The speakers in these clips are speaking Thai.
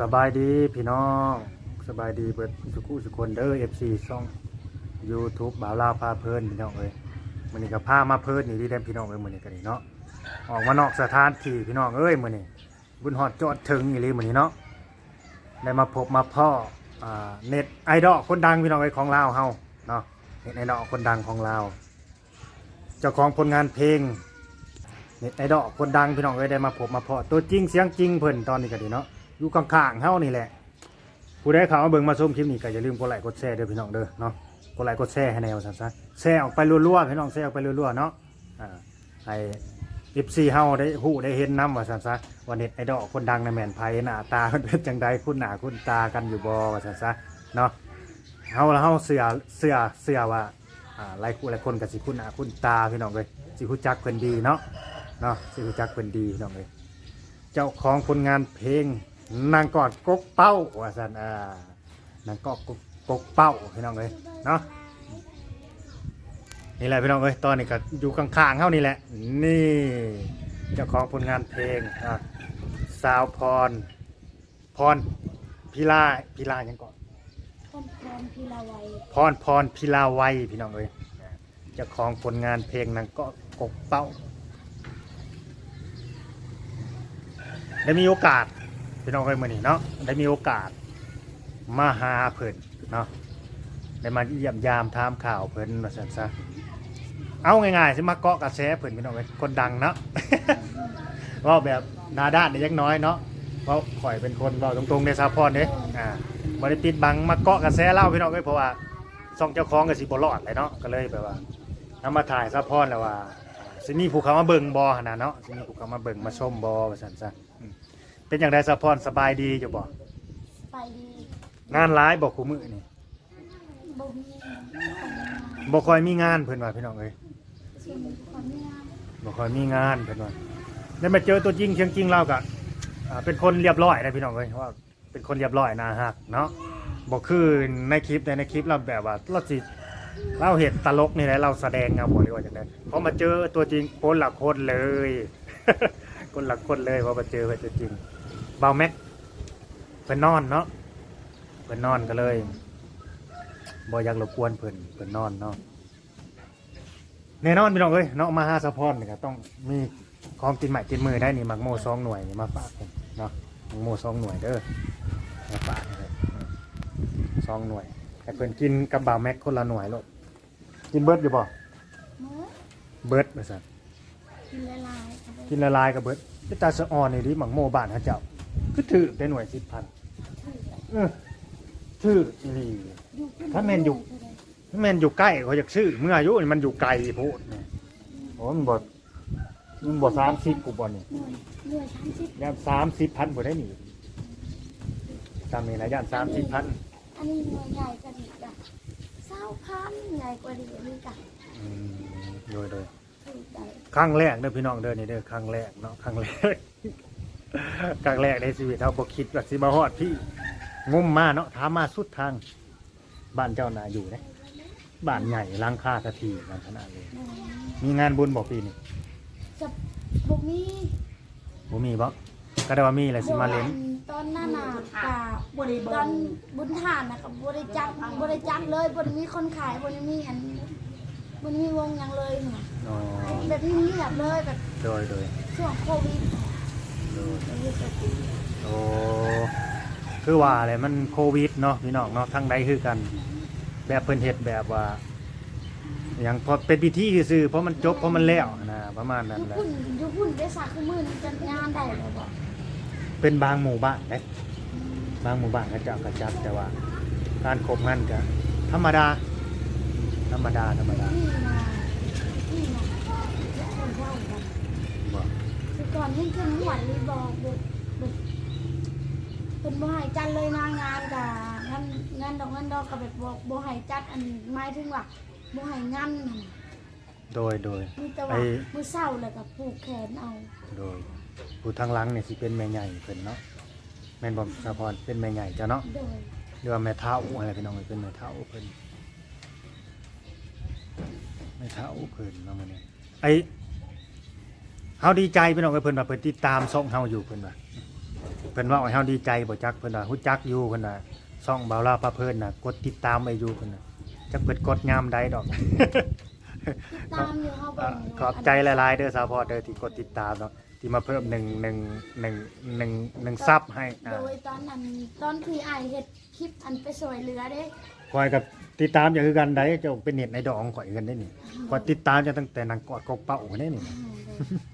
สบายดีพี่น้องสบายดีเบิดสุขุสุคนเด้อ FC ช่อง YouTube บ่าวลาวพาเพลินพี่น้องเอ้ยมือนี้ก็พามาเพลินนี่ที่ได้พี่น้องเอ้ยมือนี้ก็ดีเนาะออกมานอกสถานที่พี่น้องเอ้ยมือนี้บุญฮอดจอดถึงอีหลีมือนี้เนาะได้มาพบมาพ่ออ่าเน็ตไอดอลคนดังพี่น้องเอ้ยของลาวเฮาเนาะเน็ตไอดอลคนดังของลาวเจ้าของผลงานเพลงเน็ตไอดอลคนดังพี่น้องเอ้ยได้มาพบมาพาะตัวจริงเสียงจริงเพิ่นตอนนี้ก็ดีเนาะ อยู่ข้างๆเฮานี่แหละ ผู้ใดเข้ามาเบิ่งมาชมคลิปนี้ก็อย่าลืมกดไลค์กดแชร์เด้อพี่น้องเด้อเนาะ กดไลค์กดแชร์ให้แนวซั่นซะแชร์ออกไปรัวๆพี่น้องแชร์ออกไปรัวๆเนาะ อ่าให้ FC เฮาได้ฮู้ได้เห็นนํว่าซั่นซะว่าเน็ตไอดอลคนดังในแม่นไผหน้าตาเพิ่นเป็นจังใดคุ้นหน้าคุ้นตากันอยู่บ่ว่าซั่นซะเนาะเฮาเฮาเสือเสือเสือว่าอ่าหลายคู่หลายคนก็สิคุ้นหน้าคุ้นตาพี่น้องเอ้ยสิฮู้จักเพิ่นดีเนาะเนาะสิรู้จักเป็นดีพี่น้องเลยเจ้าของผลงานเพลง นางกอดกกเป้าว่าสันอ่านางกอดกกกกเป้าพี่น้องเลยเนาะนี่แหละพี่น้องเอ้ยตอนนี้ก็อยู่ข้างๆเขานี่แหละ นี่เจ้าของผลงานเพลงอะสาวพร พรพิลาพิลายังก่อนต้นพรพิลาวัยพรพรพิลาไวยพี่น้องเอ้ยเจ้าของผลงานเพลงนางก็กกเป้าได้มีโอกาส พี่น้องเอ้ยมื่อนี้เนาะได้มีโอกาสมาหาเพิ่นเนาะได้มาเยี่ยมยามถามข่าวเพิ่นว่าซั่นซะเอาง่ายๆสิมาเกาะกระแสเพิ่นพี่น้องเอ้ยคนดังเนาะ เว่าแบบหนาด้านนี่ยังน้อยเนาะเพราะข่อยเป็นคนเว้าตรงๆในซาพรเด้อ่าบ่ได้ปิดบังมาเกาะกระแสเล่าพี่น้องเอ้ยเพราะว่าซ่องเจ้าของก็สิบ่รอดเลยเนาะก็เลยแบบว่านํมาถ่ายซาพรแล้วว่าสิมีผู้เขามาเบิ่งบ่หั่นน่ะเนาะสิมีผู้เขามาเบิ่งมาชมบ่ว่าซั่นซะ เป็นอย่างไรซาพรสบายดีอยู่บ่ไปดีงานร้ายบ่คู่มื้อนี่บ่มีคนงานบ่ค่อยมีงานเพิ่นว่าพี่น้องเอ้ยชิมคนงานบ่ค่อยมีงานเพิ่นว่าได้มาเจอตัวจริงเสียงจริงเราก็อ่าเป็นคนเรียบร้อยนะพี่น้องเอ้ยว่าเป็นคนเรียบร้อยน่าฮักเนาะบ่คือในคลิปแต่ในคลิปเราแบบว่าเราสิเราเห็นตลกนี่แหละเราแสดงเอาบ่หรือว่าจังได๋พอมาเจอตัวจริงคนละคนเลย คนละคนเลยพอมาเจอเพิ่นตัวจริง เบาแม็กเพิ่นนอนเนาะเพิ่นนอนก็เลยบ่อยากรบกวนเพิ่นเพิ่นนอนเนาะแน่นอนพี่น้องเอ้ยเนาะมาหาสะพอนนี่ก็ต้องมีของกินใหม่กินมือได้นี่หมักโม่สองหน่วยนี่มาฝากผมเนาะหมักโม่สองหน่วยเด้อมาฝากเลยสองหน่วยให้เพิ่นกินกับบ่าวแม็กคนละหน่วยโลดกินเบิร์ดอยู่บ่เมื่อเบิร์ดไปสั่นกินละลายเอาไปกินละลายกับเบิร์ดจะตาสะออนนี่ดิหมักโม่บ้านฮะเจ้า คือถือได้หน่วยสิบพันถือเออถืออีหลีอยู่ขึ้ถ้าแม่นอยู่ถ้าแม่นอยู่ใกล้เขาอยากซื้อเมื่ออายุนี่มันอยู่ไกลโพดนี่โอ้มันบ่มันบ่สามสิบกูบ่นี่หน่วยหน่วยชั้นสิบย่านสามสิบพันบ่ได้หนีจำนี่นะย่านสามสิบพันอันนี้หน่วยใหญ่กว่าดีจ้ะเศร้าพันใหญ่กว่าดีอันนี้จ้ะอืมโดยโดยถือใจครั้งแรกเด้อพี่น้องเด้อนี่เด้อครั้งแรกเนาะครั้งแรก ครั้งแรกในชีวิตเราบ่คิดว่าสิมาฮอดพี่งุ่มมาเนาะถามมาสุดทาง บ้านเจ้านาอยู่เด้บ้านใหญ่หลังคากะทีนั่นขนาดเลยหน่วยมีงานบุญบ่ปีนี้จะบ่มีบ่มีบ่ก็ได้ว่ามีแหละสิมาเล่นตอนนั้นน่ะกะบริเวตอนณบุญทานนะครับบริจักบริจักเลยบริมีคนขายบริมีอันบริมีวงหยังเลยเนี่ยอ๋อแบบนี้เงียบเลยแบบโดยโดยช่วงโควิด โดยโควิดแบบโอ้คือว่าอะไรมันโควิดเนาะพี่น้องเนาะทั้งใดคือกัน แบบเพิ่นเฮ็ดแบบว่าอย่างพอเป็นพิธีซื่อๆเพราะมันจบเพราะมันแล้วนะประมาณนั้นยุแหละพุ่นยุพุ่นได้สักคือมื่นจะงานได้เลยบอกเป็นบางหมู่บ้านนะบางหมู่บ้านเขาเจะกระจัดแต่ว่าการคบงานก็ธรรมดา ธรรมดาธรรมดา นี่นะนี่นะคนเท่ากันบ่คื อก่อนที่ขึ้นหวดรีบอกบุกบุกเป็นบ่ใหายจัดเลยนะงานกับงานงานดอกงานดอกกับแบบบ่บ่ใหายจัดอันหมายถึงว่าบ่ใหายงานนั่นน่ะโดยโดยมีแต่ว่าไอ้มือเศร้าแล้วก็ผูกแขนเอาโดยผู้ทางหลังเนี่ยสิเป็นแม่ใหญ่เพิ่นเนาะแม่นบ่สะพรเป็นแม่ใหญ่เจ้าเนาะโดยหรือว่าแม่เฒ่าอะไรพี่น้องเอ้ยเป็นแม่เฒ่าเพิ่นแม่เฒ่าเพิ่นเนาะมื้อนี้ไอ้ เฮาดีใจพี่น้องเอ้ยเพิ่นว่าเพิ่นติดตามช่องเฮาอยู่เพิ่นว่าเพิ่นว่าให้เฮาดีใจบ่จักเพิ่นว่าฮู้จักอยู่เพิ่นว่าช่องเบาลาวพาเพิ่นน่ะกดติดตามไว้อยู่เพิ่นน่ะจักเพิ่นกดยามใดดอก ตามอยู่เฮาเอ่เบิ่องขอบใจหลายๆเด้อสาวพอเด้อที่กดติดตามเนาะที่มาเพิ่มหนึ่งหนึ่งหนึ่งหนึ่งหนึ่งซับให้อ่าโดยตอนนั้นตอนที่อ้ายเฮ็ดคลิปอันไปช่วยเหลือเด้คอยกับติดตามอย่างคือกันได้เจ้าเป็นเน็ตในดองข่อยกันได้นี่คอยติดตามจะตั้งแต่นางกอดกกเป้าได้นี่เพราะว่า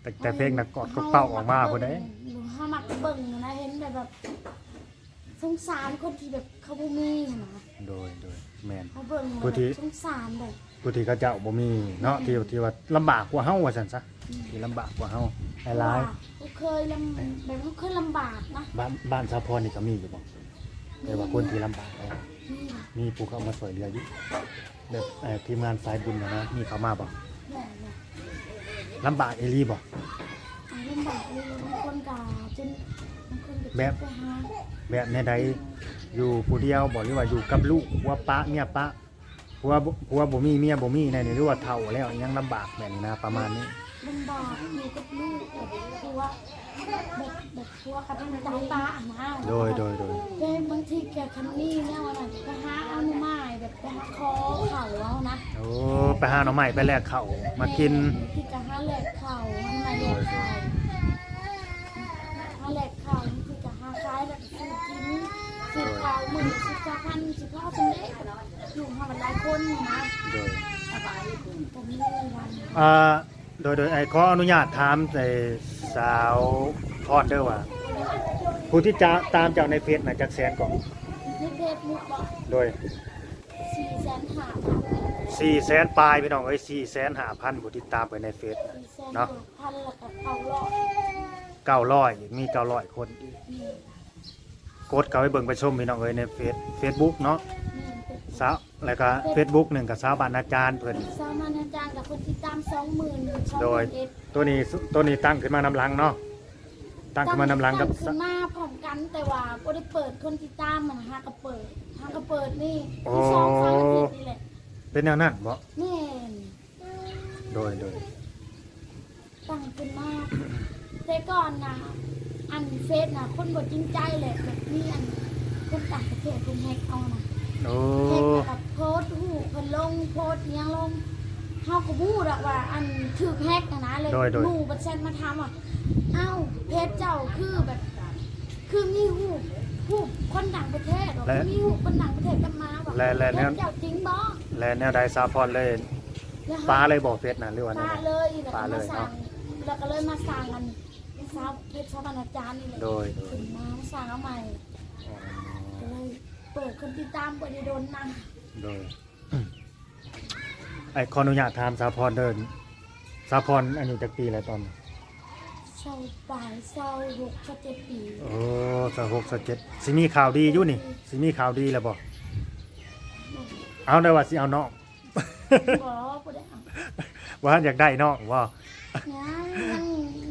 แต่แต่เพลงนางกอดกกเป้าออกมาคนได้หนูห้ามักเบิ่งนะเห็นแบบแบบสงสารคนที่แบบเขาบ่มีนะโดยโดยแมน เขาเบิ่งผู้ที่สงสารแบบผู้ที่เขาเจ้าบ่มีเนาะที่ที่ว่าลำบากกว่าเฮาว่าซั่นซะที่ลำบากกว่าเฮาหลายเขาเคยลำแบบเขาเคยลำบากนะๆบ้านบ้านสาวพรนี่ก็มีอยู่บ่แต่ว่าคนที่ลำบากนี่นะมีผู้เข้ามาช่วยเหลืออยู่แบบเอ่อทีมงานสายบุญนะนะมีเขามาบ่ะ ลำบากเอหลีบ่อ่าลำบากเลยบางคนกาจนบางคนก็แบบ ไปหาแบบในใดอยู่ผู้เดียวบ่หรือว่าอยู่กับลูกผัวปะเมียปะผัวบ่ผัวบ่มีเมียบ่มีในนี่หรือว่าเฒ่าแล้วยังลำบากแบบนี้นะประมาณนี้ ลำบากอยู่กับลูกแบบกลัวแบบแบบกลัวขัดใจตาอะนะโดยโดยโดยเป็นบางทีแกคันนี้เนี่ยวันนั้นไปหาเอาหน่อไม้แบบไปหาคอเข่าเอานะโอ้ไปหาหน่อไม้ไปแลกข้าวมากินที่กะหาแหลกเข่ามันมาแหลกเข่าหาแหลกเข่าที่กะหาคล้ายแล้วก็ซื้อกินซื้อข้าวมือซื้อข้าวพันซื้อข้าวสำเร็จอยู่หามันหลายคนนะโดยผมนี่วันอ่า โดยโดยไอ้ขออนุญาตถามไอ้สาวพรเด้อว่าผู้ที่จะตามเจ้าในเฟซน่ะจักแสนก่อนในเพจมุกบอกโดยสี่แสนหา4แสนปลายพี่น้องเอ้ย4แสน5,000ผู้ติดตามไปในเฟซสี่แสนหาพันแล้วก็เข่าเลาะ900อีกมี900คนอีกนี่กดเข้าไปเบิ่งไปชมพี่น้องเอ้ยในเฟซ Facebook เนาะนี่เป็นสาว แล้วก็ Facebook หนึ่งกับสาวบ้านอาจารย์เพิ่นสามัญอาจารย์กับคนติดตามสองหมื่นสองหโดยมื่นเอ็ดตัวนี้ตัวนี้ตั้งขึ้นมานำหลังเนาะตั้งขึ้นมานำหลังกับตั้ขึ้นมาพร้อมกันแต่ว่าบ่ได้เปิดคนติดตามมันหากระเปิดหากระเปิดนี่ที่สองครั้งอาทิตย์นี่แหละเป็นแนวนั้นบ่แม่นโดยโดยตั้งขึ้นมาแต่ก่อนนะอันเฟซนะคนบ่จริงใจเลยแบบมีอันคนต่างประเทศคนแฮกเอานะโอ้ แฮกแล้วกับโพสต์หูเพิ่นลงโพสต์อิหยังลงเฮาก็บู้ดอกว่า อันถูกแฮกนะนะเลยหมู่บัดเซนมาถามว่าเอ้าเพจเจ้าคือแบบ คือมีหูปหูปคนต่างประเทศหรอมีหูปคนต่างประเทศกันมาว่าเพจเจ้าจริงบ่และแนวใดสาวพรเลยปลาเลยบอกเฟซน่ะหรือว่าแนปวลาใด เลยแล้วปลาก็เลมายสั่งแล้วก็เลยมาสั่งกันสาวเพชรชาวบรรณาจารย์นี่แหละโดยโดยขึ้นมาสั่งเอาใหม่อ๋อก็เลยเปิดคนติดตามเปิดโดนนั่งโดย ไอ้ขออนุญาตถามสาวพรเดิน สาวพรอายุจักปีแล้วตอนนี้เศร้าปลายเศร้าหกสเจ็ดปีโอ้สาวหกสาวเจ็ดสิมีข่าวดีอยู่นี่สิมีข่าวดีแล้วบ่เอาได้ว่าสิเอาน้อง บอกบ่ได้เอาว่าอยากได้น้องว่ายังยัง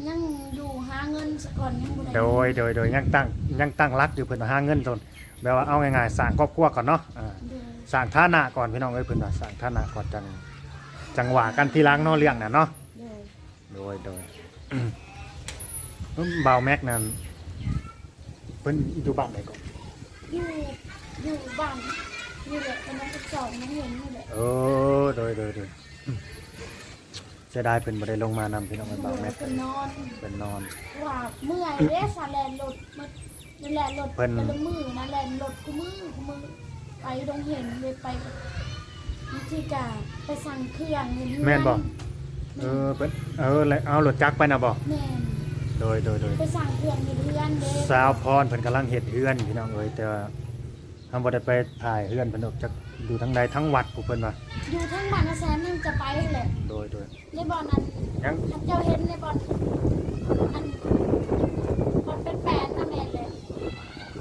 ยังอยู่หาเงินสักก่อนยังบ่ได้โดยโดยโดยยังตั้งยังตั้งรักอยู่เพิ่นว่าหาเงินตนแบบว่าเอาง่ายๆสร้างครอบครัวก่อนเนาะอ่า โดย สร้างฐานะก่อนพี่น้องเอ้ยเพิ่นว่าสร้างฐานะก่อนจัง จังหวะกันทีหลังเนาะเรื่องน่ะเนาะโดยโดยโดยอืมบ่าวแม็กนั่นเพิ่นอยู่บ้านไหนก่อนอยู่อยู่บ้านนี่แหละเป็นน้องสองน้องเห็นนี่แหละเออโดยโดยโดยอืมเสียดายเพิ่นบ่ได้ลงมานำพี่น้องเอ้ยบ่าวแม็กเป็นนอนเพิ่นนอน ว่าเมื่อยเด้สาแลนรถมันนั่นแหละรถเพิ่นแต่ละมือนั่นแหละรถกูมือกูมือไปดงเห็นเลยไป วิธีการไปสั่งเครื่องเห็นแม่นบ่เออเพิ่นเออแล้วเอารถจักรไปน่ะบ่แม่นโดยโดยโดยไปสั่งเครื่องอยู่เพื่อนเด้สาวพรเพิ่นกำลังเฮ็ดเฮือนพี่น้องเอ้ยแต่ว่าทำบ่ได้ไปถ่ายเฮือนเพิ่นออกจากอยู่ทั้งใดทั้งวัดผู้เพิ่นว่าอยู่ทั้งบ้านนะแซนนึงจะไปแหละโดยโดยในบ่อนนั้นยังถ้าเจ้าเห็นในบ่อนอันบ่อนเป็นแปดนั่นแหละเลย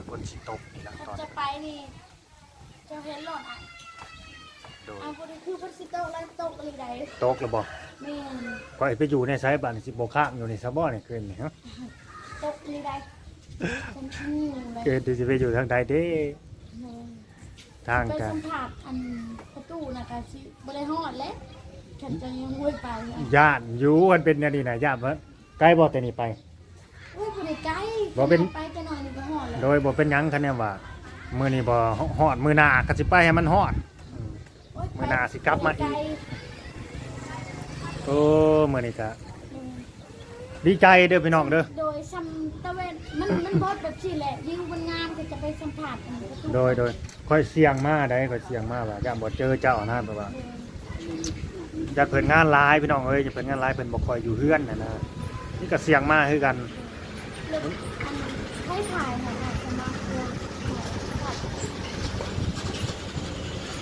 คนสิตกนี่ล่ะถ้าตอนจะไปนี่เจ้าเห็นรถอะ โดยเอาพอดีคือพัสโตะแล้วตกอะไรใดตกแล้วบ่แม่นก็ไปอยู่ในสายบ้านสิบ่ข้างอยู่ในซะบ่นี่คืนนี่ฮะตกอะไรใดฉันชิวเลยเกิดสิไปอยู่ทางใดเด้ทางไปกันสัมผัสอันประตูนะกะสิบ่ได้ฮอดแล้วฉันจะยังห้วยไปอะย่านอยู่มันเป็นอันนี้น่ะย่านว่าไกลบ่แต่นี่ไป อุ้ยบ่ได้ไกลบ่เป็น ไปจะหน่อยนึงก็หอดแล้ว โดยบ่เป็นหยังคะแนนว่ามื้อนี้บ่ฮอดมื้อหน้าก็สิไปให้มันฮอดอื มโอ๊ยมื้อหน้าสิกลับมาอีกไลโอ้มื้อนี้ก็เออดีใจเด้อพี่น้องเด้อ โดยซัมตะเวนมันมันบอสแบบสี่แหละวิวมันงามก็จะไปสัมผัสอันนี้ก็ถูกโดยโดยค่อยเสี่ยงมาได้ค่อยเสี่ยงมาว่าอย่าบ่เจอเจ้านะแบบว่าเอออย่าเพิ่นงานหลายพี่น้องเอ้ยอย่าเพิ่นงานหลายเพิ่นบ่ค่อยอยู่เฮือนน่ะนะนี่ก็เสี่ยงมาคือกันเรื่องอันให้ถ่ายหน่อยค่ะสมาคมถ่าย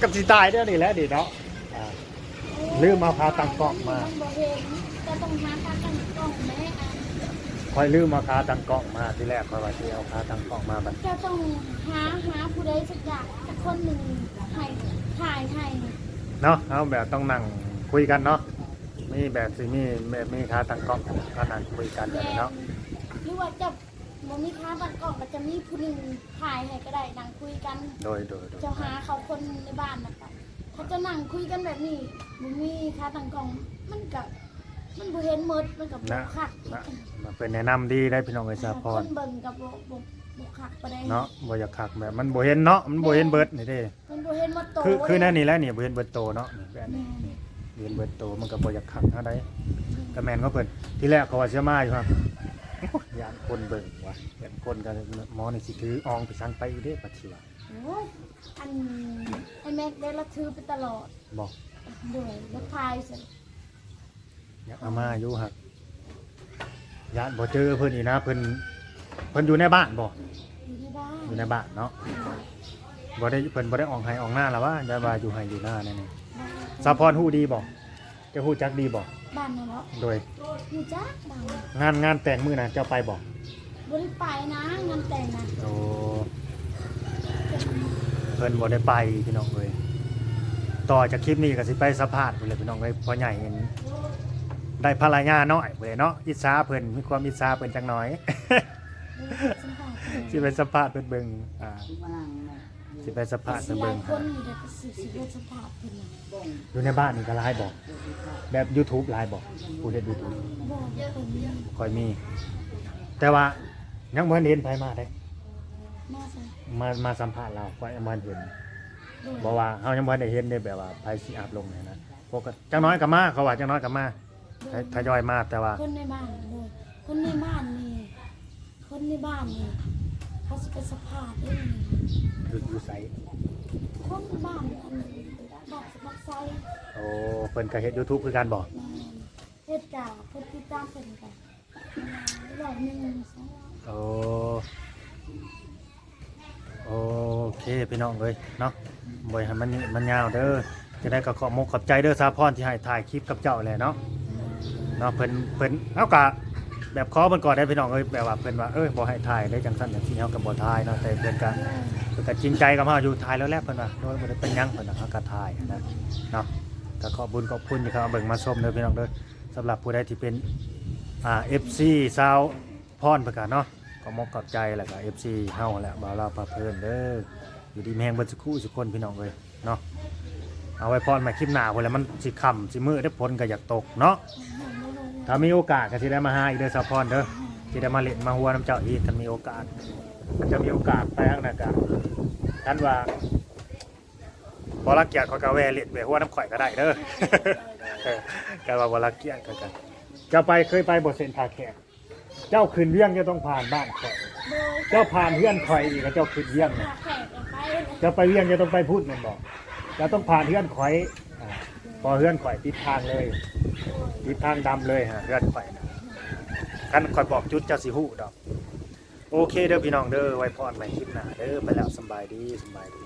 กับสิตายเด้อนี่แหละดิเนาะอ่าลืมเอาพาตั้งกล้องมานบ่เห็นจะต้องหาพาตั้งกล้องแม่อันค่อยลืมมาคาตั้งกล้องมาทีแรกค่อยว่าสิเอาคาตั้งกล้องมาบัดจะต้องหาหาผู้ใดสักอย่างสักคนหนึ่งให้ถ่ายให้เนาะเอาแบบต้องนั่งคุยกันเนาะมีแบบสิมีแบบมีคาตั้งกล้องก็นั่งคุยกันแบบนี้เนาะ หรือว่าจะ บ่มีค้าตั้งกล้องก็จะมีผู้หนึ่งถ่ายให้ก็ได้นั่งคุยกันโดยโดยโดยจะหาเขาคนในบ้านนะคะถ้าจะนั่งคุยกันแบบนี้มันมีค้าตั้งกล้องมันกับมันบ่เห็นหมดมันกับบ่นะคักนะมาเป็นแนะนำดีได้พี่น้องเอยสาพครนเบิ่งกับบ่บ่บ่คักบ่ได้เนาะบ่อยากคักแบบมันบ่เห็นเนาะมันบ่เห็นเบิดนี่เด้มันบ่เห็นหมดโตคือคือเว้ยนั่นนี่แหละนี่บ่เห็นเบิดโตเนาะนี่แบบแม่นี้บ่เห็นเบิดโตมันก็บ่อยากคักเท่าใดก็แม่นก็เพิ่นที่แรกเขาว่าสิมาอยู่ครับโอ้ ยยานคนเบิ่งว่ะยานคนก็หมอนี่สิถืออองไปสั่งไปอีเด้ปัดสิว่าโอ้ยอันไอ้แม็กได้ละถือไปตลอดบอกโดยรถพายสิอยากเอามาอยู่หักญาติบ่เจอเพิ่นอีกนะเพิ่นเพิ่นอยู่ในบ้านบ่อยู่ในบ้านอยู่ในบ้านเนาะบ่ได้เพิ่นบ่ได้ออกไห้ออกหน้าแล้วว่าญาติว่าอยู่ไห้อยู่หน้าแน่ๆสาพรฮู้ดีบ่จะฮู้จักดีบ่ บ้านน่ะเนาะโดยอยู่จ้าบ้านงานงานแต่งมื้อน่ะเจ้าไปบ่บ่ได้ไปนะงานแต่งนะโอ้เพิ่นบ่ได้ไปพี่น้องเอ้ยต่อจากคลิปนี้ก็สิไปสัมภาษณ์พุ่นเลยพี่น้องเอ้ยพ่อใหญ่เห็นได้ภรรยาน้อยเว้ยเนาะอิจฉาเพิ่นมีความอิจฉาเพิ่นจังน้อยสัมภาษณ์สิไปสัมภาษณ์เพิ่นเบิ่งอ่า สิไปสัมภาษณ์สิเพิ่นหาเบิ่ยงคนอยู่แต่ก็สิสิเป็นสัมภาษณ์เพิ่นน่ะอยู่ในบ้านนี่ก็หลายบ่แบบ YouTube หลายบ่ผู้เฮ็ด YouTube บ่เพิ่นมีค่อยมี แต่ว่ายังบ่เห็นไผมาเด้มาใส่มามาสัมภาษณ์เราค่อยยังบ่เห็น โดยบ่ว่าเฮายังบ่ได้เห็นได้แบบว่าไผสิอัพลงเนี่ยนะพวกก็จังน้อยก็มาเขาว่าจังน้อยก็มาทยทยอยมาแต่ว่าคนในบ้านโดยคนในบ้านนี่คนในบ้านนี่ เขาสิไปสัมภาษณ์ได้นี่อยู่อยู่ไสคนบ้านอันบักบักไซโอ้เพิ่นก็เฮ็ด YouTube คือกันบ่แม่นเฮ็ดกะเพิ่นติดตามเพิ่นกะร้อยหนึ่งสองร้อยโอ้โอเคพี่น้องเอ้ยเนาะบ่ให้มันมันยาวเด้อจะได้ก็ขอมกขอบใจเด้อสาพรที่ให้ถ่ายคลิปกับเจ้าแหละเนาะ เนาะเพิ่นเพิ่นเฮากะ แบบขอเพิ่นก่อนได้พี่น้องเอ้ยแบบว่าเพิ่นว่าเอ้ยบ่ให้ถ่ายได้จังซั่นจังซี่เฮาก็บ่ถ่ายเนาะแต่เพิ่นก็เพิ่นก็จริงใจกับเฮาอยู่ถ่ายแล้วแหละเพิ่นว่าโดยบ่ได้เป็นหยังเพิ่นน่ะเฮาก็ถ่ายนะเนาะก็ขอบุญขอบคุณที่เข้ามาเบิ่งมาชมเด้อพี่น้องเด้อสำหรับผู้ใดที่เป็นอ่า FC ชาวพรเพิ่นก็เนาะก็มกขอบใจแหล้วก็ FC เฮาแหละบ่าวลาวพาเพลินเด้ออยู่ดีแมงเบิดสักครู่สักคนพี่น้องเอ้ยเนาะเอาไว้พรมาคลิปหน้าพุ่นแหล้วมันสิค่ำสิมืดได้ผลก็อยากตกเนาะ ถ้ามีโอกาสก็สิได้มาหาอีกเด้อสาวพรเด้อสิได้มาเล่นมาหัวน้ำเจ้าอีกถ้ามีโอกาสจะมีโอกาสไปข้างหน้ากะท่านว่าบรักเกียรติเขาก็แวเล่นไปหัวน้ำข่อยก็ได้เด้อเออก็ว่าบรักเกียรติกันเจ้าไปเคยไปบ่เส้นทาแขกเจ้าขึ้นเวียงจะต้องผ่านบ้านข่อย เจ้าผ่านเฮือนข่อยอีกแล้วเจ้าขึ้นเวียงพาน่ะไปเลยเจ้าไปเวียงจะต้องไปพูดม่นบอกจะต้องผ่านเฮือนข่อยพอเฮือนข่อยติดทางเลย ทิศทางดำเลยฮะเลื่อนไปนะกันคอยบอกจุดเจ้าสิหูดอก โอเคเด้อพี่น้องเด้อไว้พรใหม่คลิปหน้าเด้อไปแล้วสำบายดีสำบายดี